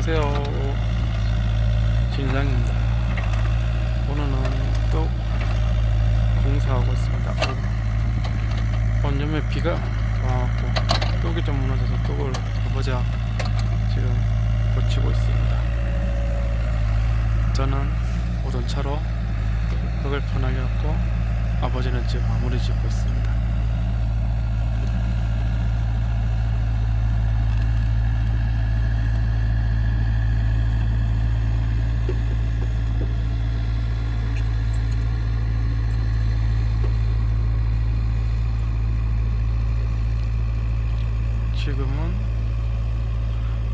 안녕하세요. 진상입니다. 오늘은 또 공사하고 있습니다. 원념에 비가 와갖고 떡이 좀 무너져서 떡을 아버지가 지금 고치고 있습니다. 저는 오전차로 흙을 편하게 갖고 아버지는 지금 마무리 짓고 있습니다. 지금은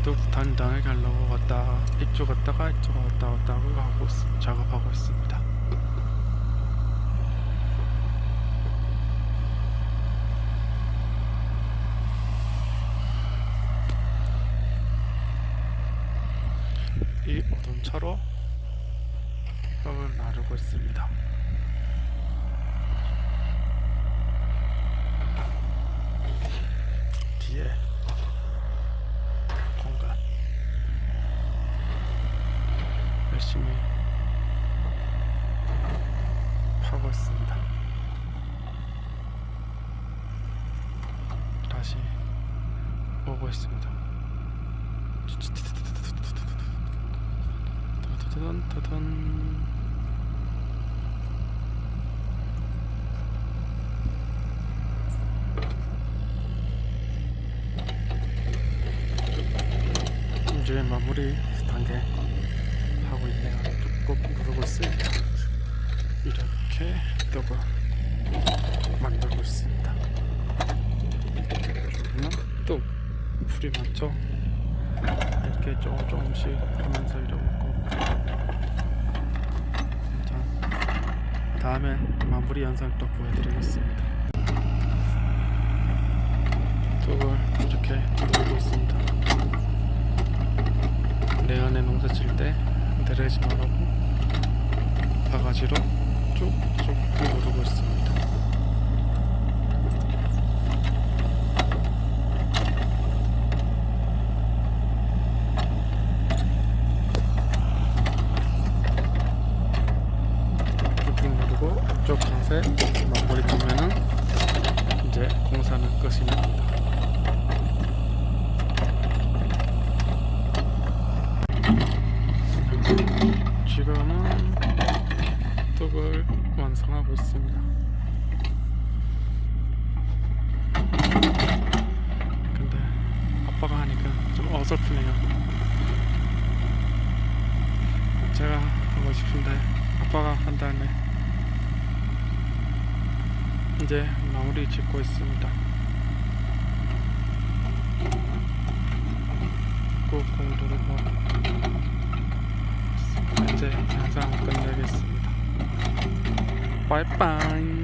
또 단장에 가려고 왔다 이쪽 갔다가 이쪽 왔다 갔다 하고 있, 작업하고 있습니다. 이 오돈차로 흙을 나르고 있습니다. 뒤에 공간 열심히 파고 있습니다. 다시 오고 있습니다. 타단 이제 마무리 단계 하고 있네요. 꾹꾹 누르고 있습니다. 이렇게 떡을 만들고 있습니다. 그러면 또 풀이 많죠? 이렇게 조금 조금씩 하면서 이러고 자, 다음에 마무리 영상 또 보여드리겠습니다. 떡을 이렇게 누르고 있습니다. 내년에 농사 칠때 내려지 말라고 바가지로 쭉쭉 누르고 있습니다. 쭉쭉 누르고 이쪽 장세 마무리 되면은 이제 공사는 끝이 납니다. 지금은 떡을 완성하고 있습니다. 근데 아빠가 하니까 좀 어설프네요. 제가 하고 싶은데 아빠가 한다네. 이제 마무리 짓고 있습니다. 꾹꾹 누르고 이제 영상 끝내겠습니다. 빠이빠이